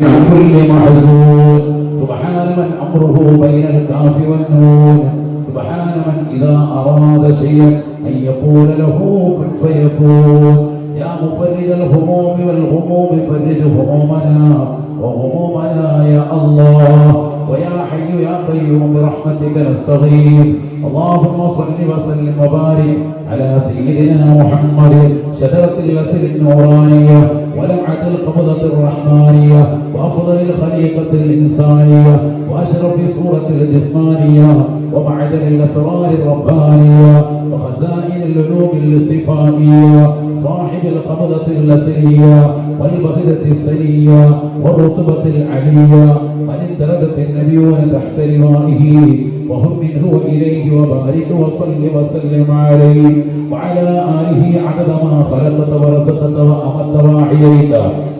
كل محزون سبحان من أمره بين الكاف والنون. سبحان من إذا أراد شيئا أن يقول له كن فيكون. يا مفرج الهموم والغموم فرج همومنا وغمومنا يا الله. ويا حي يا قيوم برحمتك نستغيث. اللهم صل وسلم وبارك على سيدنا محمد. شجرة الأسر النورانية. ولمعة القبضة الرحمانية وأفضل الخليقة الإنسانية وأشرف صورة الجسمانية ومعدن الأسرار الربانية وخزائن العلوم الاصطفائية صاحب القبضة الأسرية والبغدة السنية والرتبة العلية من الدرجة النبيون تحت لوائه. وهم منه وإليه وبارك وصل وسلم عليه وعلى آله عدد ما خلقت ورزقت وأمت وأحييت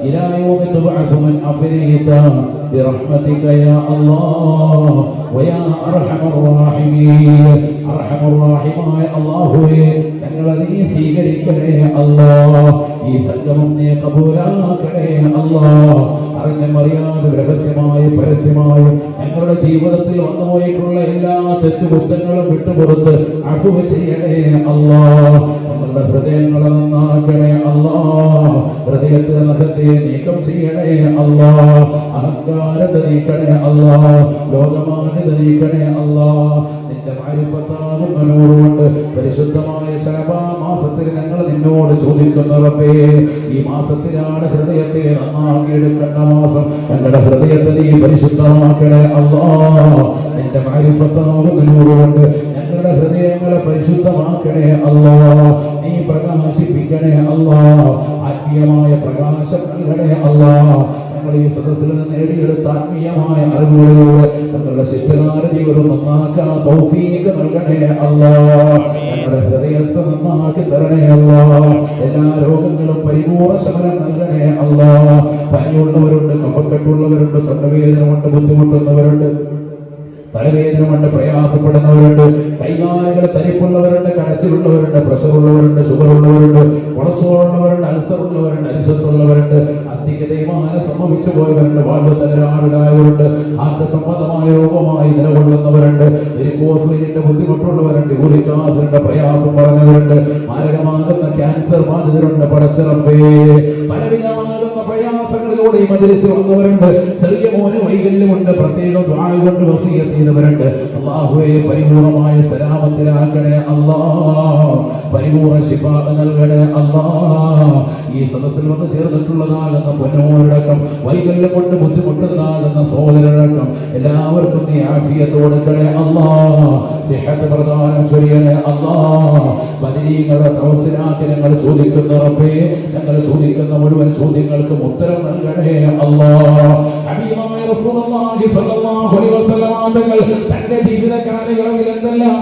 إلى يوم تبعث من أفريت برحمتك يا الله ويا أرحم الراحمين أرحم الراحمين الله ഞങ്ങളെ നീ സ്വീകരിക്കണേ അല്ലാ ഈ സംഗമം നീ കബൂലാക്കണേ അല്ലാ അറിഞ്ഞും അറിയാതെ രഹസ്യമായി പരസ്യമായി ഞങ്ങളുടെ ജീവിതത്തിൽ വന്നുപോയിട്ടുള്ള എല്ലാ തെറ്റുകുറ്റങ്ങളും വിട്ടുപുറത്ത് അഫുവ ചെയ്യണേ അല്ലാ. ഞങ്ങളുടെ ഹൃദയങ്ങളെ നന്നാക്കണേ അല്ലാ. ഹൃദയത്തിന് നഖത്തെ നീക്കം ചെയ്യണേ അല്ലാ. അഹങ്കാരത്തെ നീക്കണേ അല്ലാ. ലോകമാന്യത നീക്കണേ അല്ലാ. നിന്റെ മാരിഫത്താകും നൂറുകൊണ്ട് പരിശുദ്ധമായ ശാപാ മാസത്തിൽ ഞങ്ങൾ നിന്നോട് ചോദിക്കുന്നു റബ്ബേ. ഈ മാസത്തിലാണ് ഹൃദയത്തെ നന്നാക്കി എടുക്കേണ്ട മാസം ഞങ്ങളുടെ ഹൃദയത്തെ നീ പരിശുദ്ധമാക്കണേ അള്ളാ. നിന്റെ മാരിഫത്താകുന്ന ഞങ്ങളുടെ ഹൃദയങ്ങളെ പരിശുദ്ധമാക്കണേ അല്ലാ നീ പ്രകാശിപ്പിക്കണേ അല്ലാ ആത്മീയമായ പ്രകാശം നൽകണേ അല്ലാ ഞങ്ങൾ ഈ സദസ്സിൽ നിന്ന് നേടിയെടുത്ത ആത്മീയമായ അറിവുകളിലൂടെ തങ്ങളുടെ ശിഷ്ടകാല ജീവിതം നന്നാക്കാൻ തൗഫീക്ക് നൽകണേ അല്ലാ ഞങ്ങളുടെ ഹൃദയത്തെ നന്നാക്കി തരണേ അല്ലാ എല്ലാ രോഗങ്ങളും പരിപൂർണ ശമനം നൽകണേ അല്ലാ പനിയുള്ളവരുണ്ട് കഫക്കെട്ടുള്ളവരുണ്ട് തൊണ്ടവേദന കൊണ്ട് ബുദ്ധിമുട്ടുന്നവരുണ്ട് തലവേദന കൊണ്ട് പ്രയാസപ്പെടുന്നവരുണ്ട് കൈകാലുകൾ തരിപ്പുള്ളവരുണ്ട് കടച്ചിലുള്ളവരുണ്ട് പ്രഷറുള്ളവരുണ്ട് ഷുഗർ ഉള്ളവരുണ്ട് കൊളസ്ട്രോൾ ഉള്ളവരുണ്ട് അൾസർ ഉള്ളവരുണ്ട് അരിസസ് ഉള്ളവരുണ്ട് അസ്ഥിക്ക് തേയ്മാനം സംഭവിച്ചു പോയവരുണ്ട് വാൾവ് തകരാറിലായവരുണ്ട് ആത്മസമ്മതമായ രോഗമായി നിലകൊള്ളുന്നവരുണ്ട്. വെരിക്കോസ്വലിന്റെ ബുദ്ധിമുട്ടുള്ളവരുണ്ട്. യൂറിക് പ്രയാസം പറഞ്ഞവരുണ്ട്. മാരകമാകുന്ന ക്യാൻസർ ബാധിതരുണ്ട് പടച്ചിറമ്പേ. പലവിധമാകുന്ന പ്രയാസങ്ങളിലൂടെ ഈ മദ്രസിൽ വന്നവരുണ്ട്. ചെറിയ മോന് വൈകല്യമുണ്ട്. പ്രത്യേകം ദ്വായ കൊണ്ട് വസീയത്ത് ചെയ്തവരുണ്ട്. അള്ളാഹുവെ പരിപൂർണമായ സലാമത്തിലാക്കണേ അള്ളാ പരിപൂർണ ശിഫ നൽകണേ അള്ളാ ഈ സദസ്സിൽ വന്ന് ചേർന്നിട്ടുള്ളതാകുന്ന പൊന്നോരടക്കം വൈകല്യം കൊണ്ട് ബുദ്ധിമുട്ടുന്നതാകുന്ന സഹോദരടക്കം എല്ലാവർക്കും നീ ആഫിയത്ത് കൊടുക്കണേ അല്ലാ. സിഹത്ത് പ്രദാനം ചൊരിയണേ അള്ളാ ബദരീങ്ങളുടെ തവസിനാക്കി ഞങ്ങൾ ചോദിക്കുന്ന റബ്ബേ ഞങ്ങൾ ചോദിക്കുന്ന മുഴുവൻ ചോദ്യങ്ങൾക്കും ഉത്തരം നൽകണേ ഹബീബായ റസൂലുള്ളാഹി സ്വല്ലല്ലാഹു അലൈഹി വസല്ലം എന്തെല്ലാം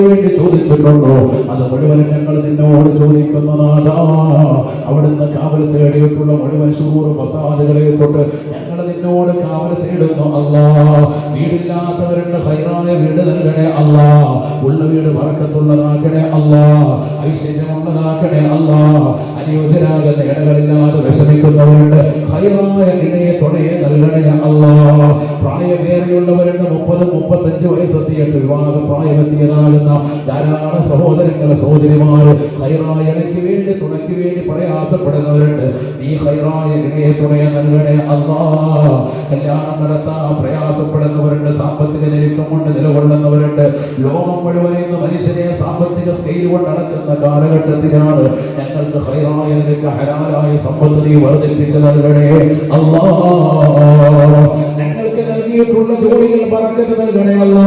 വേണ്ടി ചോദിച്ചിട്ടുണ്ടോ? അത് മുഴുവൻ ഞങ്ങൾ നിന്നോട് ചോദിക്കുന്നതാ. അവിടുന്ന് കാവൽ തേടിയിട്ടുള്ള മുഴുവൻ ഞങ്ങൾ നിന്നോട് കാവൽ തേടുന്നു അല്ലാ. വീടില്ലാത്തവരുടെ ഹൈറായ വീട് നൽകണേ അല്ലാ. ഉള്ള വീട് വറക്കത്തുള്ളതാക്കണേ അല്ലാ. ഐശ്വര്യമുള്ളതാക്കണേ അല്ലാ. അനുയോജ്യരാകുന്ന ഇടകളില്ലാതെ വിഷമിക്കുന്നവരുടെ ഹൈറായ ഇടയെ തുണയെ നൽകണേ അല്ലാ. പ്രായമേറെയുള്ളവരുടെ മുപ്പത് മുപ്പത്തഞ്ച് വയസ്സെത്തിയിട്ട് വിവാഹ പ്രായമെത്തിയതാകുന്ന ധാരാളം സഹോദരങ്ങൾ സഹോദരിമാർ ഹൈറായ ഇടയ്ക്ക് വേണ്ടി തുണയ്ക്ക് വേണ്ടി പ്രയാസപ്പെടുന്നവരുണ്ട്. നീ ഹൈറായ ഇടയെ തുണയെ നൽകണേ അല്ലാ. കല്യാണം നടത്താൻ പ്രയാസപ്പെടുന്നവരുണ്ട് സാമ്പത്തിക ഞെരുക്കം കൊണ്ട് നിലകൊള്ളുന്നവരുണ്ട്. ലോകം മുഴുവൻ ഇന്ന് മനുഷ്യനെ സാമ്പത്തിക സ്കെയിൽ കൊണ്ട് നടക്കുന്ന കാലഘട്ടത്തിലാണ് ഞങ്ങൾക്ക് ഹൈറായ നിനക്ക് ഹലാലായ സമ്പത്ത് നീ നൽകണേ ഞങ്ങൾക്ക് നൽകിയിട്ടുള്ള ജോലികൾ പറക്കത്ത് നൽകണേ അല്ല.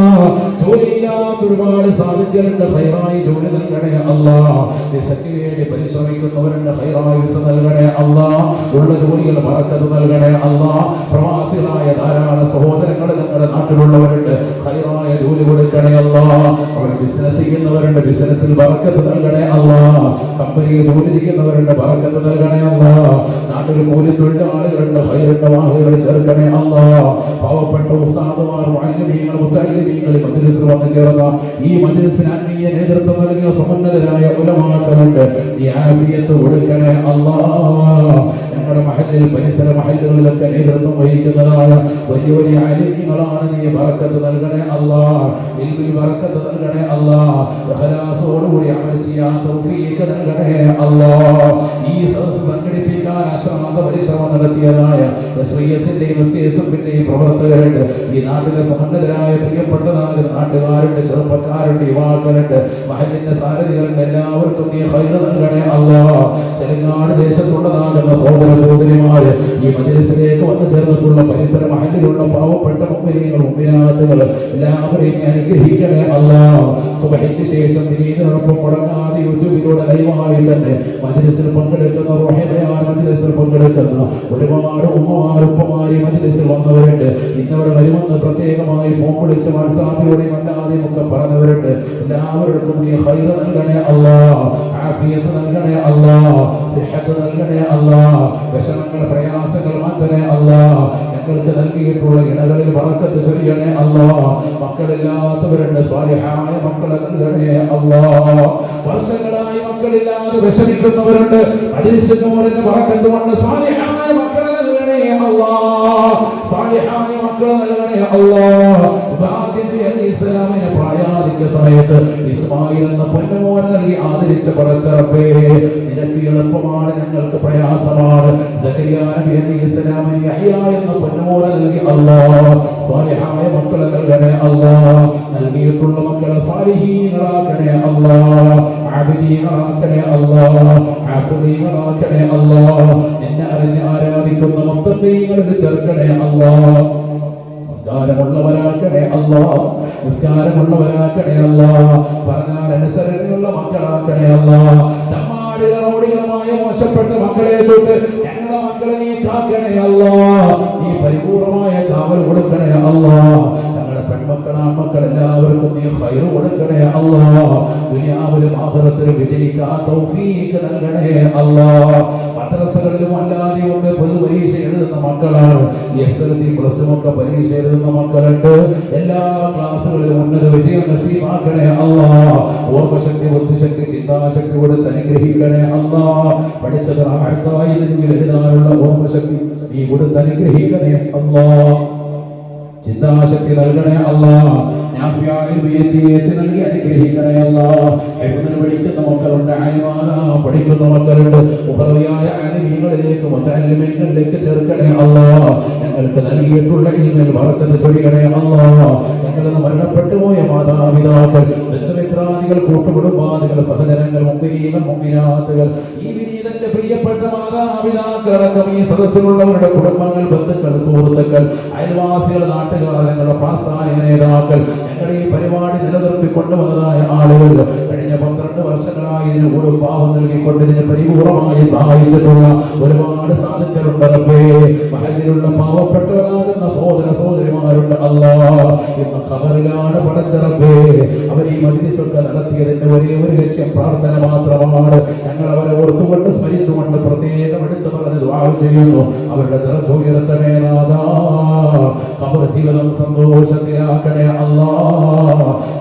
ജോലിയില്ലാത്ത ഒരുപാട് സാധ്യതകളുണ്ട് ഹൈറായി ജോലി നൽകണേ അല്ല. വേണ്ടി പരിശ്രമിക്കുന്നവരുണ്ട് ഹൈറായി വിസ നൽകണേ അല്ല. ഉള്ള ജോലികൾ പറക്കത്ത് നൽകണേ അല്ല. പ്രവാസികളായ ധാരാളം സഹോദരങ്ങൾ നിങ്ങളുടെ നാട്ടിലുള്ളവരുണ്ട് ഹൈറായ ജോലി കൊടുക്കണേ അല്ല. അവർ ബിസിനസ് ചെയ്യുന്നവരുണ്ട് ബിസിനസ്സിൽ പറക്കത്ത് നൽകണേ അല്ല. കമ്പനിയിൽ ജോലി ചെയ്യുന്നവരുണ്ട് പറക്കത്ത് നൽകണേ അല്ല. നാട്ടിൽ മൂലി തൊഴിലാളികളുണ്ട് ഹൈറുണ്ട് വാഹനങ്ങൾ ചേർക്കണേ അല്ല. പാവപ്പെട്ട ഉസ്താദുമാർ മാലിന്യങ്ങൾ മുത്തലിമീങ്ങൾ മദ്രസിൽ വന്നു ചേർന്ന ഈ മദ്രസിന് ആത്മീയ നേതൃത്വം നൽകിയ സമുന്നതരായ ഉലമാക്കളുണ്ട്. ഈ ആഫിയത്ത് കൊടുക്കണേ അല്ലാ മഹലിൽ പരിസര മഹലുകളിലൊക്കെ നേതൃത്വം വഹിക്കുന്നതാണ് വലിയ വലിയ ആലിന്യങ്ങളാണ് നീ വറക്കത്ത് നൽകണേ അല്ലാ. ഇൽമിൽ വറക്കത്ത് നൽകണേ അല്ലാ. ഇഖ്ലാസോടുകൂടി അമൽ ചെയ്യാൻ തൗഫീഖ് നൽകണേ അല്ലാ. ഈ സദസ് സംഘടിപ്പിക്കാൻ അശ്രാന്ത പരിശ്രമം നടത്തിയതായ എസ് വി എസിന്റെയും എസ് കെ പ്രവർത്തകരുണ്ട്. ഈ നാട്ടിലെ സമന്നതരായ പ്രിയപ്പെട്ട നാട്ടുകാരുണ്ട് ചെറുപ്പക്കാരുണ്ട് യുവാക്കളുണ്ട്. മഹലിന്റെ സാരഥികളുണ്ട്. എല്ലാവർക്കും നീ ഹൈറ് നൽകണേ അല്ലാ. ചെലങ്ങാട് ദേശത്തുള്ളതാകുന്ന സഹോദര സഹോദരിമാര് ഈ മജലിസിലേക്ക് വന്നു ചേർന്നിട്ടുള്ള പരിസര മഹലിലുള്ള പാവപ്പെട്ട മുമ്പിനീങ്ങൾ മുമ്പിനാകത്തുകൾ എല്ലാവരെയും അനുഗ്രഹിക്കണേ അല്ല. സുബഹയ്ക്ക് ശേഷം വിനീതനൊപ്പം മുടങ്ങാതെ യൂട്യൂബിലൂടെ ലൈവായി തന്നെ മജലിസിൽ പങ്കെടുക്കുന്ന റോഹിമയാർ മജലിസിൽ പങ്കെടുക്കുന്ന ഒരുപാട് ഉമ്മമാർ ഉപ്പമാരി മജലിസിൽ വന്നവരുണ്ട്. ഇന്നവിടെ വരുമെന്ന് പ്രത്യേകമായി ഫോൺ വിളിച്ച് വാട്സാപ്പിലൂടെയും അല്ലാതെയും ഒക്കെ പറഞ്ഞവരുണ്ട്. എല്ലാവർക്കും നീ ഹൈറ നൽകണേ അല്ലാ ആഫിയത്ത് നൽകണേ അല്ലാ സിഹത്ത് നൽകണേ അല്ലാ വിഷമങ്ങൾ പ്രയാസങ്ങൾ മാത്രമേ അല്ല ഞങ്ങൾക്ക് നൽകിയിട്ടുള്ള ഇണകളിൽ വളർക്കത്ത് ചൊരിയണേ അല്ല മക്കളില്ലാത്തവരുണ്ട് സ്വാലിഹായ മക്കളെ നൽകണേ അല്ല വർഷങ്ങളായി മക്കളില്ലാതെ വിഷമിക്കുന്നവരുണ്ട് അടിശുന്നവരുടെ വളർക്കത്ത് കൊണ്ട് സ്വാലിഹായ മക്കളെ നൽകണേ അല്ല സ്വാലിഹായ മക്കളെ നൽകണേ അല്ലാ അലൈഹി പ്രായാധിക്യ സമയത്ത് ഇസ്മായിൽ എന്ന പൊന്നമോൻ നൽകി ആദരിച്ച പറച്ചറപ്പേ നിനക്ക് എളുപ്പമാണ് ഞങ്ങൾക്ക് പ്രയാസമാണ്. സക്കരിയ നബി യഹ്യ എന്ന പൊന്നമോൻ നൽകി അല്ലാ സ്വാലിഹായ മക്കളെ നൽകണേ അല്ലാ ദുനിയാവിലും ആഹ്റത്തിലും വിജയിക്കാൻ തൗഫീഖ് നൽകണേ അല്ലാ മദ്രസകളിലും അല്ലാതെയും ഒക്കെ പൊതുപരീക്ഷ എഴുതുന്ന മക്കളാണ്. S L C plus two ഒക്കെ പരീക്ഷ എഴുതുന്ന മക്കളുണ്ട്. എല്ലാ ക്ലാസ്സുകളിലും ഉന്നത വിജയം നസീമാക്കണേ അല്ലാ ഓർമ്മശക്തി ബുദ്ധിശക്തി ചിന്താശക്തി കൊടുത്ത് അനുഗ്രഹിക്കണേ അല്ലാ പഠിച്ചത് അടുത്തായി എഴുതാനുള്ള ഓർമ്മശക്തി നീ കൊടുത്ത് അനുഗ്രഹിക്കണേ അല്ലാ ചിന്താശക്തി നൽകണേ അല്ലാ നൽകി അനുഗ്രഹിക്കണേ അല്ലാ ഹൈഫിന് പഠിക്കുന്ന മക്കളുണ്ട് ആലിമാകാൻ പഠിക്കുന്ന മക്കളുണ്ട്. ഉഹറവിയായ ആലിമീങ്ങളിലേക്ക് മുത്തല്ലിമീങ്ങളിലേക്ക് ചേർക്കണേ അല്ലാ ഞങ്ങൾക്ക് നൽകിയിട്ടുള്ള ഇൽമിൽ ബറക്കത്ത് ചൊരിയണേ അല്ലാ ഞങ്ങളത് മരണപ്പെട്ടു പോയ മാതാപിതാക്കൾ ബന്ധുമിത്രാദികൾ കൂട്ടുകുടുംബാദികൾ സഹജനങ്ങൾ മുമ്പിനീകൾ മുമ്പിനാത്തുകൾ ഈ വിനീതന്റെ പ്രിയപ്പെട്ട മാതാപിതാക്കളടക്കം ഈ സദസ്സിലുള്ളവരുടെ കുടുംബങ്ങൾ ബന്ധുക്കൾ സുഹൃത്തുക്കൾ അയൽവാസികൾ നാട്ടുകാർ ഞങ്ങളുടെ പ്രാസ്ഥാനിക നേതാക്കൾ ഞങ്ങളുടെ ഈ പരിപാടി നിലനിർത്തി കൊണ്ടുവന്നതായ ആളുകൾ പന്ത്രണ്ട് വർഷങ്ങളായി ഇതിന് കൂടെ പാവം നൽകിക്കൊണ്ട് ഇതിനെ പരിപൂർണമായി സഹായിച്ചിട്ടുള്ള ഒരുപാട് സാധുക്കളുണ്ട് മഹലിലുള്ള പാവപ്പെട്ടവരാകുന്ന സഹോദര സഹോദരിമാരുണ്ട് അല്ല. എന്ന കബറിലാണ് പടച്ച റബ്ബേ. അവർ ഈ മജ്ലിസൊക്കെ നടത്തിയതിന്റെ ഒരേ ഒരു ലക്ഷ്യം പ്രാർത്ഥന മാത്രമാണ്. ഞങ്ങൾ അവരെ ഓർത്തുകൊണ്ട് സ്മരിച്ചുകൊണ്ട് പ്രത്യേകം എടുത്തു പറഞ്ഞ് ദുആ ചെയ്യുന്നു. അവരുടെ ദർജ ഉയർത്തണേ നാദാ ഖബർ ജീവിതം സന്തോഷത്തിലാക്കണേ അല്ലാ.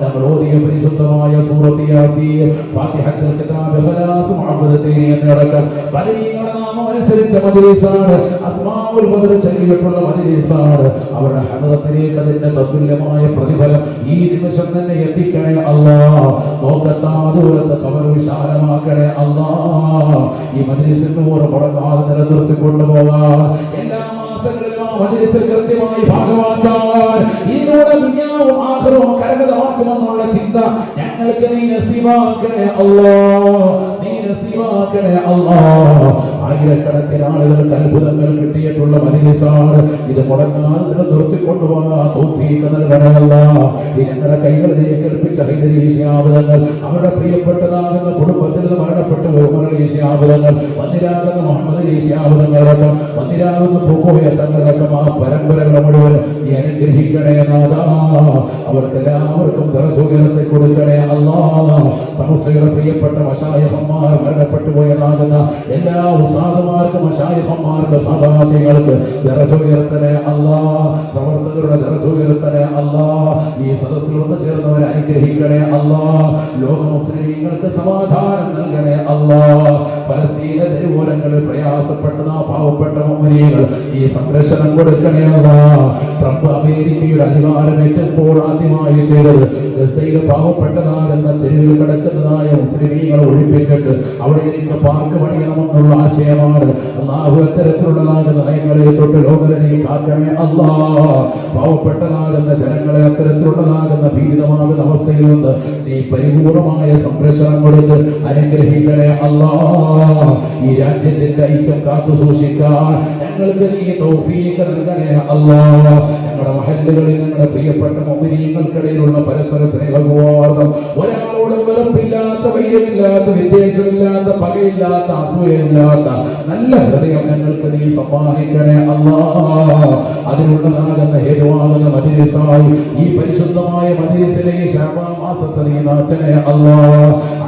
ഞങ്ങൾ ഓതിയ പരിശുദ്ധമായ സൂറത്ത് യാസീൻ ഫാത്തിഹത്തുൽ കിതാബ് ഖലാസ് മുഅബ്ബദത്തീൻ എന്നടക്കം ബദരീങ്ങളുടെ നാമം അനുസരിച്ച മജ്ലിസാണ് അസ്മാഉൽ ബദർ ചൊല്ലിയിട്ടുള്ള മജ്ലിസാണ് അവരുടെ ഹദറത്തിലേക്ക് അതിന്റെ തത്തുല്യമായ പ്രതിഫലം ഈ നിമിഷം തന്നെ എത്തിക്കണേ അല്ലാ. നോക്കത്താ ദൂരത്ത് കവർ വിശാലമാക്കണേ അല്ലാ. ഈ മജ്ലിസിന് മുടങ്ങാതെ നിലനിർത്തി കൊണ്ടുപോകാൻ എല്ലാ മാസങ്ങളിലും ആ മജ്ലിസിൽ കൃത്യമായി ഭാഗമാക്കാൻ കരകതമാക്കുമെന്നുള്ള ചിന്ത ഞങ്ങൾക്ക് നീ നസീബാക്കണേ അല്ലാ നീ നസീബാക്കണേ അല്ലാ ആയിരക്കണക്കിന് ആളുകൾക്ക് അത്ഭുതങ്ങൾ കിട്ടിയിട്ടുള്ള മജ്ലിസാണ്. ഇത് മുടങ്ങാതെ നിലനിർത്തി കൊണ്ടുപോകാൻ തൗഫീഖ് നൽകണേ അല്ലാ ഈ ഞങ്ങളുടെ കൈകളിലേക്ക് ഏൽപ്പിച്ച ഹൈദരീശാബുദങ്ങൾ അവരുടെ പ്രിയപ്പെട്ടതാകുന്ന കുടുംബത്തിൽ നിന്ന് മരണപ്പെട്ട ബഹുമനീശാബുദങ്ങൾ വന്നിരാകുന്ന മുഹമ്മദ് ഈശാബുദങ്ങളടക്കം വന്നിരാകുന്ന പൂക്കോയ തങ്ങളടക്കം ആ പരമ്പരകളെ മുഴുവൻ നീ അനുഗ്രഹിക്കണേ നാദാ അവർക്ക് കൊടുക്കണേ അല്ലാ സമസ്തയുടെ പ്രിയപ്പെട്ട മഷായഹന്മാർ മരണപ്പെട്ടു പോയതാകുന്ന എല്ലാ ഉസാദമാർക്കും മഷായഹന്മാർക്ക് സാധാത്യങ്ങൾക്ക് ഉയർത്തണേ അല്ലാ പ്രവർത്തകരുടെ ഉയർത്തണേ അല്ലാ ഈ സദസ്സിൽ വന്ന് ചേർന്നവരെ അനുഗ്രഹിക്കണേ അല്ലാ ലോക മുസ്ലിമീങ്ങൾക്ക് സമാധാനം നൽകണേ അല്ലാ പലസ്തീന തെരുവോരങ്ങളിൽ പ്രയാസപ്പെട്ട പാവപ്പെട്ട മുമ്പിനികൾ ഈ സംരക്ഷണം കൊടുക്കണേ അല്ലാ ട്രംപ് അമേരിക്കയുടെ അധികാരമേറ്റപ്പോൾ ആദ്യമായി ചെയ്തത്. ഗസയിലെ പാവപ്പെട്ടതാകുന്ന തെരുവിൽ കിടക്കുന്നതായ മുസ്ലിമീങ്ങളെ ഒഴിപ്പിച്ചിട്ട് അവിടെ എനിക്ക് പാർക്ക് പണിയണമെന്നുള്ള ആശയമാണ്. അത്തരത്തിലുള്ളതാകുന്ന നയങ്ങളെ തൊട്ട് ലോകരെ നീ കാക്കണേ അല്ലാ. പാവപ്പെട്ടതാകുന്ന ജനങ്ങളെ അത്തരത്തിലുള്ളതാകുന്ന ഭീതമാകുന്ന അവസ്ഥയിൽ നിന്ന് നീ പരിപൂർണമായ സംരക്ഷണം കൊടുത്ത് അനുഗ്രഹിക്കണേ അല്ലാ. ഈ രാജ്യത്തിന്റെ ഐക്യം കാത്തു സൂക്ഷിക്കാൻ ഞങ്ങൾക്ക് നീ തൗഫീഖ് നൽകണേ അല്ലാ. ഞങ്ങളുടെ മഹല്ലുകളിൽ ഞങ്ങളുടെ പ്രിയപ്പെട്ട മൊമിനിയങ്ങൾക്കിടയിലുള്ള പരസ്പര സ്നേഹ സൗഹാർദ്ദം ഒരാളോടും വെറുപ്പില്ലാത്ത വൈര്യമില്ലാത്ത വിദ്വേഷമില്ലാത്ത പകയില്ലാത്ത അസൂയമില്ലാത്ത നല്ല ഹൃദയം ഞങ്ങൾക്ക് നീ സമ്മാനിക്കണേ അതിനുള്ളതാകുന്ന ഹേതുവാകുന്ന മതിരസായി ഈ പരിശുദ്ധമായ മജിലിസിലെ ഈ ശാപാൻ മാസത്തെ നീ നാട്ടണേ അല്ലാ.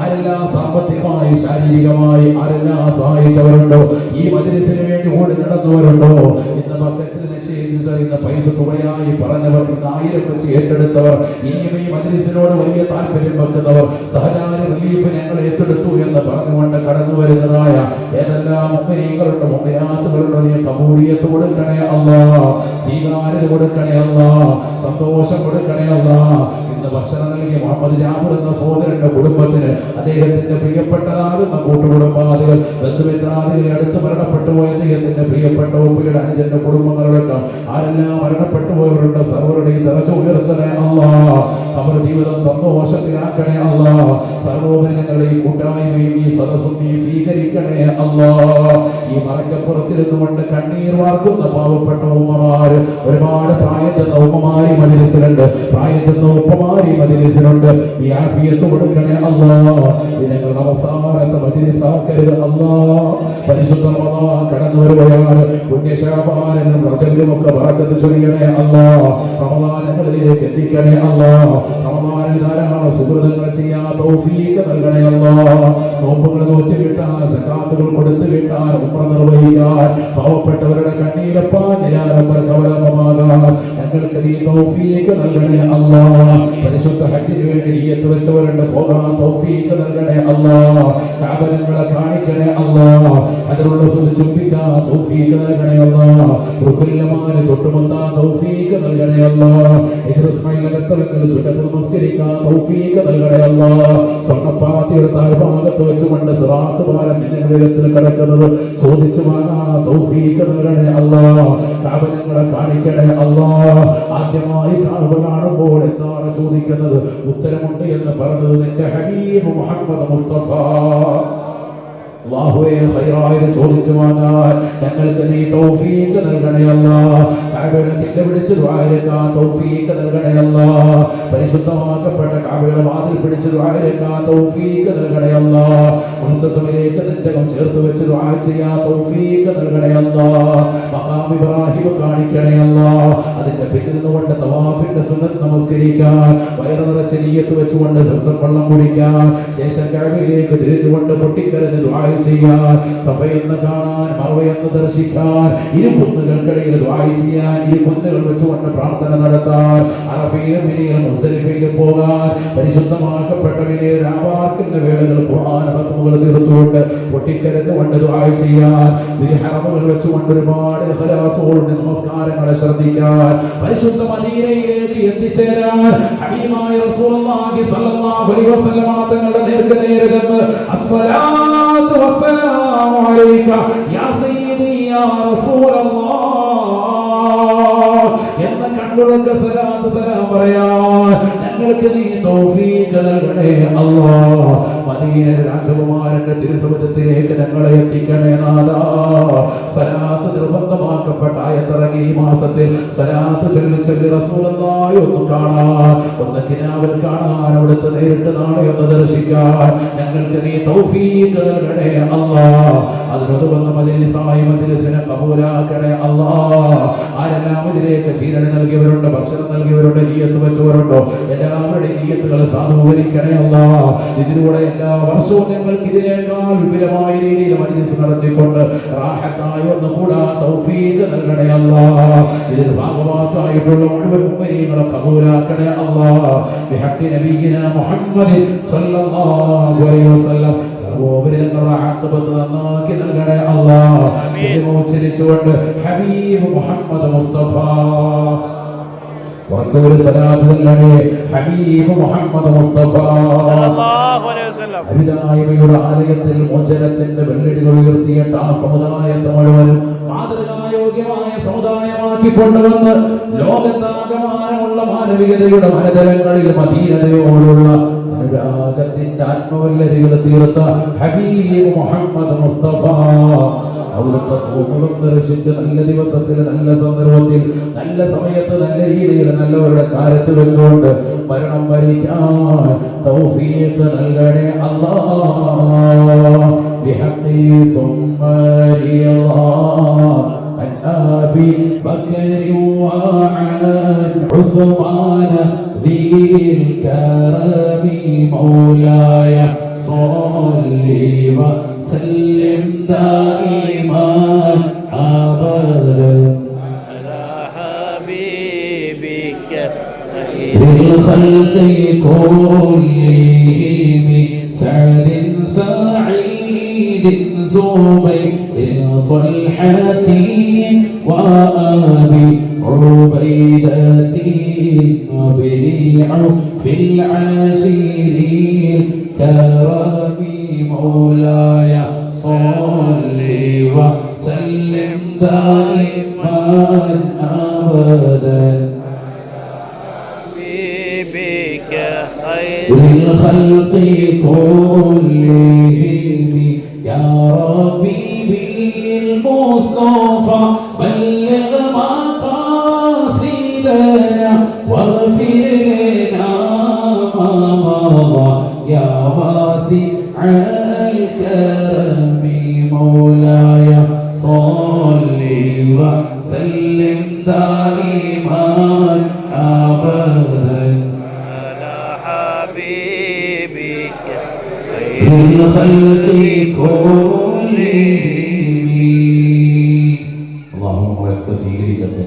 ആരെല്ലാം സാമ്പത്തികമായി ശാരീരികമായി ആരെല്ലാം സഹായിച്ചവരുണ്ടോ? ഈ മതിരസിന് വേണ്ടി ഓടി നടന്നവരുണ്ടോ? ഇന്ന് ബക്കറ്റിൽ നിക്ഷേപിച്ചു തരുന്ന പൈസ തുകയായി പറഞ്ഞവർ ഇന്ന് ആയിരം വെച്ച് ഏറ്റെടുത്തവർ ഇനിയും ഈ വലിയ താല്പര്യം വെക്കുന്നവർ സഹചാര റിലീഫ് ഞങ്ങൾ ഏറ്റെടുത്തു എന്ന് പറഞ്ഞുകൊണ്ട് കടന്നു വരുന്നതായ ഏതെല്ലാം മുമ്പനീകളുണ്ട് മുമ്പയാത്തുകളുണ്ട് നീ കൊടുക്കണേ അല്ല സ്വീകാര്യത കൊടുക്കണേ അല്ല സന്തോഷം കൊടുക്കണേ അല്ല. ഭക്ഷണം നൽകിയ മുഹമ്മദ് ജാഫർ എന്ന സഹോദരന്റെ കുടുംബത്തിന് അദ്ദേഹത്തിന്റെ പ്രിയപ്പെട്ടതാകുന്ന കൂട്ടുകുടുംബാദികൾ ബന്ധുമിത്രാദികളെ അടുത്ത് മരണപ്പെട്ടു പോയ അദ്ദേഹത്തിന്റെ പ്രിയപ്പെട്ട ഉപ്പയുടെ അനുജന്റെ കുടുംബങ്ങളടക്കം. ആരെല്ലാം മരണപ്പെട്ടു പോയവരുടെ സർവരുടെയും തിറച്ചു ഉയർത്തണേ അല്ല അവർ ജീവിതം സന്തോഷത്തിലാക്കണേ അല്ല സർവോപരി ഈ കൂട്ടായ്മയും ഈ സദസ്സും നീ സ്വീകരിക്കണേ അല്ല ഈ മറക്കപ്പുറത്തിരുന്നു കൊണ്ട് കണ്ണീർ വാർക്കുന്ന പാവപ്പെട്ട ഉമ്മമാര് ഒരുപാട് പ്രായം ചെന്ന ഉമ്മമാരി മജിലിസിലുണ്ട്. പ്രായം ചെന്ന ഉപ്പമാരി മജിലിസിലുണ്ട് ഈ ആഫിയത്ത് കൊടുക്കണേ അല്ലാ. ദിനങ്ങളുടെ അവസാനത്തെ മജിലിസാക്കരുത് അല്ലാ. പരിശുദ്ധ കടന്നു വരുകയാണ്. പുണ്യശാപാനും റജബിലും ഒക്കെ പറക്കത്ത് ചൊരിയണേ അല്ലാ. റമദാനങ്ങളിലേക്ക് എത്തിക്കണേ അല്ലാ. റമദാനിൽ ധാരാളം സുഹൃതങ്ങൾ ചെയ്യാൻ തൗഫീഖ് നൽകണേ അല്ലാ. നോമ്പുകൾ നോറ്റി വീട്ടാൻ സക്കാത്തുകൾ കൊടുത്തു വീട്ടാൻ ഉമ്ര നിർവഹിക്കാൻ പാവപ്പെട്ടവരുടെ കണ്ണീരപ്പാൻ നിരാലംബര കവലമാകാൻ ഞങ്ങൾക്ക് നീ തൗഫീഖ് നൽകണേ അല്ലാ. പരിശുദ്ധ ഹജ്ജിന് വേണ്ടി നീയത്ത് വെച്ചവരുണ്ട്. പോകാൻ തൗഫീഖ് നൽകണേ അല്ലാ. കാബലങ്ങളെ കാണിക്കണേ അല്ലാ. അതിനുള്ള ചുംബിക്കാൻ തൗഫീഖ് നൽകണേ അല്ലാ. റുക്കുല്ലമാന് തൊട്ടുമുത്താൻ തൗഫീഖ് നൽകണേ അല്ലാ. ഇസ്മായിലകത്തലങ്ങൾ സുന്നത്ത് നമസ്കരിക്കാൻ തൗഫീഖ് നൽകണേ അല്ലാ. സ്വർണപ്പാത്തിയുടെ താഴ്ഭാഗത്ത് വെച്ചുകൊണ്ട് സിറാത്ത് പാലം എന്നെ വേഗത്തിൽ കിടക്കുന്നത് ചോദിച്ചു വാങ്ങാ തൗഫീഖ് നൽകണേ അല്ലാ. കാബലങ്ങളെ കാണിക്കണേ അല്ലാ. ആദ്യമായി കാണുക കാണുമ്പോൾ എന്താണ് ചോദിക്കുന്നത്? ഉത്തരമുണ്ട് എന്ന് പറഞ്ഞത് നിന്റെ ഹബീബ് മുഹമ്മദ് മുസ്തഫ. ഞങ്ങൾക്ക് നീ പരിശുദ്ധമാക്കപ്പെട്ട കാബയുടെ വാതിൽ പിടിച്ച് ദുആയിരക്കാൻ തൗഫീഖ് നൽകണേ അല്ലാ മുൻതസമിലേക്ക് നെഞ്ചകം ചേർത്ത് വെച്ച് ദുആ ചെയ്യാൻ തൗഫീഖ് നൽകണേ അല്ലാ. മഖാം ഇബ്രാഹിം കാണിക്കണേ അല്ലാ. അതിന്റെ പിന്നിൽ നിന്നുകൊണ്ട് തവാഫിന്റെ സുന്നത്ത് നമസ്കരിക്കാൻ വയറ് നിറച്ച് വെച്ചുകൊണ്ട് സംസം വെള്ളം കുടിക്കാൻ ശേഷം കാബയിലേക്ക് തിരിഞ്ഞുകൊണ്ട് പൊട്ടിക്കരഞ്ഞ് ദുആ ചെയ്യാൻ സഭയെന്ന് കാണാൻ മറവയെന്ന് ദർശിക്കാൻ ഇരു കുന്നുകൾക്കിടയിൽ ദുആ ചെയ്യാൻ ഇരു കുന്നുകൾ വെച്ചുകൊണ്ട് പ്രാർത്ഥന നടത്താൻ അറഫയിലും മിനിയിലും മുസ്തലിഫയിലും പോകാൻ പരിശുദ്ധമാക്കപ്പെട്ടവരെ രാവാർക്കിന്റെ വേളകൾ ഖുർആൻ ഹത്മുകൾ തീർത്തുകൊണ്ട് പൊട്ടിക്കരഞ്ഞുകൊണ്ട് ആയി ചെയ്യാൻ ഹറമുകൾ വെച്ചുകൊണ്ട് ഒരുപാട് ഖലാസുകളുടെ നമസ്കാരങ്ങളെ ശ്രദ്ധിക്കാൻ. പരിശുദ്ധ മദീനയിലേക്ക് എത്തിച്ചേരാൻ. ഹബീബായ റസൂലുള്ളാഹി സ്വല്ലല്ലാഹു അലൈഹി വസല്ലമ തങ്ങളുടെ നേർക്ക് നേരെ ചെന്ന്. അസ്സലാത്തു വസ്സലാമു അലൈക. യാ സയ്യിദി യാ റസൂലല്ലാഹ് കണ്ണുകൾക്ക് സലാത്ത് സലാം പറയാൻ. ഞങ്ങൾക്ക് നീ തൗഫീഖ് നൽകണേ മദീന രാജകുമാരന്റെ തിരുസമുദ്രത്തിലേക്ക് ഞങ്ങളെ എത്തിക്കണേ നാദാ സലാത്ത് ആയത്തിറങ്ങി ഈ മാസത്തിൽ സലാത്ത് ചൊല്ലി ചൊല്ലി റസൂലല്ലാഹി ഒന്ന് കാണാൻ ഒന്ന് കിനാവൽ കാണാൻ അവിടുത്തെ നേരിട്ട് നാളെ ഒന്ന് ദർശിക്കാൻ. ഞങ്ങൾക്ക് നീ തൗഫീഖ് നൽകണേ അല്ലാ. അതിനൊതുവന്ന മജിലിസായി മജിലിസിനെ കബൂലാക്കണേ അല്ലാ. ആരെല്ലാം ഇതിലേക്ക് ചീരണി നൽകിയവരുണ്ട്? ഭക്ഷണം നൽകിയവരുണ്ട്? നീയത്ത് വെച്ചവരുണ്ടോ? എല്ലാവരുടെയും നീയത്തുകളെ സാധൂകരിക്കണേ അല്ലാ. ഇതിലൂടെ എല്ലാ വർഷവും ഞങ്ങൾക്ക് ഇതിനേക്കാൾ വിപുലമായ രീതിയിൽ മജ്ലിസ് നടത്തിക്കൊണ്ട് റാഹത്തായി ഒന്ന് കൂടാ തൗഫീഖ് നൽകണേ അല്ല. ഇതിൽ ഭാഗമാക്കായിട്ടുള്ള മുഴുവൻ ഉമ്മരീങ്ങളെ കബൂലാക്കണേ ബിഹഖി നബിയിന മുഹമ്മദ് സല്ലല്ലാഹു അലൈഹി വസല്ലം. സർവോപരിങ്ങളുടെ ആക്കബത്ത് നന്നാക്കി നൽകണേ അല്ലാ ഉച്ചരിച്ചുകൊണ്ട് ഹബീബ് മുഹമ്മദ് മുസ്തഫ. ഉറക്കൊരു സലാത്ത് നൽകണേ ഹബീബ് മുഹമ്മദ് മുസ്തഫ. സല്ലല്ലാഹു അലൈഹി വസല്ലം. അഭിതായ്മയുടെ ആലയത്തിൽ മോചനത്തിന്റെ വെള്ളിടികൾ ഉയർത്തിയിട്ട് ആ സമുദായത്തെ മുഴുവനും യോഗ്യമായ സമുദായമാക്കി കൊണ്ടുവന്ന് ലോകത്താകമാനമുള്ള മാനവികതയുടെ മനതലങ്ങളിൽ മദീനതയോടുള്ള അനുരാഗത്തിന്റെ ആത്മവല്ലരികളെ തീർത്ത ഹബീബ് മുഹമ്മദ് മുസ്തഫ. അവിടുത്തെ കോമുഖം ദർശിച്ച് നല്ല ദിവസത്തിൽ നല്ല സന്ദർഭത്തിൽ നല്ല സമയത്ത് നല്ല രീതിയിൽ നല്ലവരുടെ ചാരത്ത് വെച്ചുകൊണ്ട് മരണം ഭരിക്കാൻ നൽകണേ ബിഹഖി أبي بكر وعن عثمان ذي الكرم مولاي. صل وسلم دائما أبدا. على حبيبك للخلق كلهم سعد سعيد زبير طلحة وأبي عبيدة وبن في العشير كرم مولاي صل وسلم دائما أبدا. حبيبك خير. للخلق كلهم وسلم دائما ابدا على حبيبك خير للخلق كلهم അള്ളാഹു നമ്മളെയൊക്കെ സ്വീകരിക്കട്ടെ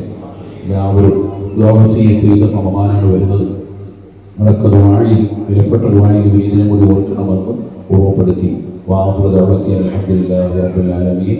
എല്ലാവരും യോഗസീയത്തിൽ ഇതൊക്കെ ബഹുമാനാണ് വരുന്നത് നമ്മളൊക്കെ ദുആയിൽ വിലപ്പെട്ട ദുആയിൽ വിനീതനം കൂടി ഓർക്കണമെന്ന് ഓർമ്മപ്പെടുത്തി വാഹുദ അലഹദില്ലാ റബ്ബുൽ ആലമീൻ